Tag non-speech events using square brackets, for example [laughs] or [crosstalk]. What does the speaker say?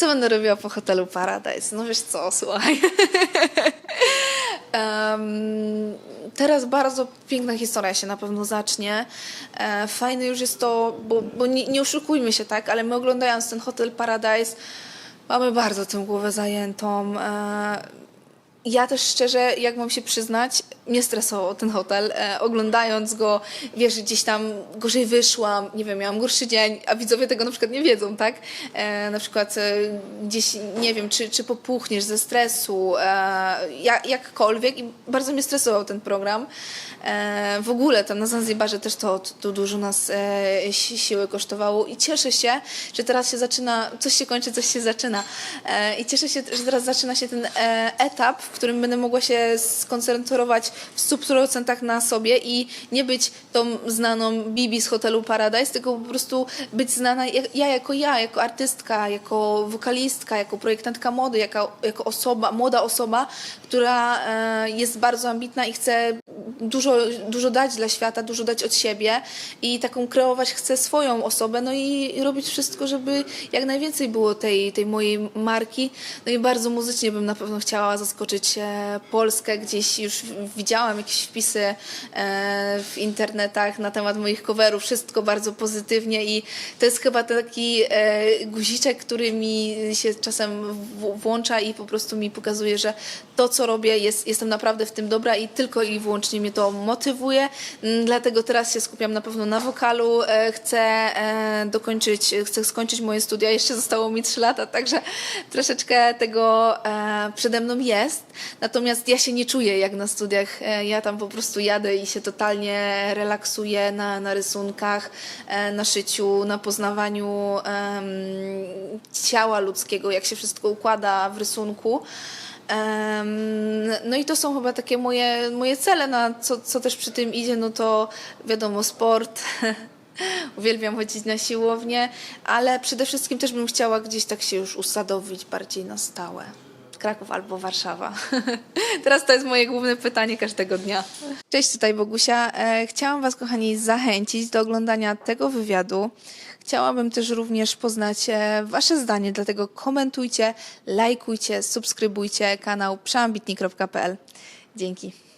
Co będę robiła po hotelu Paradise? No wiesz co, słuchaj. [laughs] Em, teraz bardzo piękna historia się na pewno zacznie. E, fajne już jest to, bo, bo nie, nie oszukujmy się, tak, ale my oglądając ten hotel Paradise mamy bardzo tę głowę zajętą. E, ja też szczerze, jak mam się przyznać, mnie stresował ten hotel. E, oglądając go, wiesz, gdzieś tam gorzej wyszłam, nie wiem, miałam gorszy dzień, a widzowie tego na przykład nie wiedzą, tak? E, na przykład e, gdzieś, nie wiem, czy, czy popuchniesz ze stresu, e, jak, jakkolwiek i bardzo mnie stresował ten program. E, w ogóle tam na Zanzibarze też to, to dużo nas e, si- siły kosztowało i cieszę się, że teraz się zaczyna, coś się kończy, coś się zaczyna. E, I cieszę się, że teraz zaczyna się ten e, etap, w którym będę mogła się skoncentrować w 100% na sobie i nie być tą znaną Bibi z hotelu Paradise, tylko po prostu być znana ja jako ja, jako artystka, jako wokalistka, jako projektantka mody, jako, jako osoba, młoda osoba, która e, jest bardzo ambitna i chce dużo, dużo dać dla świata, dużo dać od siebie i taką kreować chcę swoją osobę, no i robić wszystko, żeby jak najwięcej było tej, tej mojej marki. No i bardzo muzycznie bym na pewno chciała zaskoczyć e, Polskę. Gdzieś już widziałam jakieś wpisy e, w internetach na temat moich coverów, wszystko bardzo pozytywnie i to jest chyba taki e, guziczek, który mi się czasem włącza i po prostu mi pokazuje, że to, co robię, jest, jestem naprawdę w tym dobra i tylko i wyłącznie mnie to motywuje. Mm, Dlatego teraz się skupiam na pewno na wokalu. E, Chcę e, dokończyć, chcę skończyć moje studia. Jeszcze zostało mi 3 lata, także troszeczkę tego e, przede mną jest. Natomiast ja się nie czuję jak na studiach. Ja tam po prostu jadę i się totalnie relaksuję na, na rysunkach, na szyciu, na poznawaniu ciała ludzkiego, jak się wszystko układa w rysunku. No i to są chyba takie moje, moje cele, na co, co też przy tym idzie, no to wiadomo, sport. [laughs] Uwielbiam chodzić na siłownię, ale przede wszystkim też bym chciała gdzieś tak się już usadowić bardziej na stałe. Kraków albo Warszawa. [laughs] Teraz to jest moje główne pytanie każdego dnia. Cześć, tutaj Bogusia. E, Chciałam Was, kochani, zachęcić do oglądania tego wywiadu. Chciałabym też również poznać e, Wasze zdanie, dlatego komentujcie, lajkujcie, subskrybujcie kanał przeambitni.pl. Dzięki.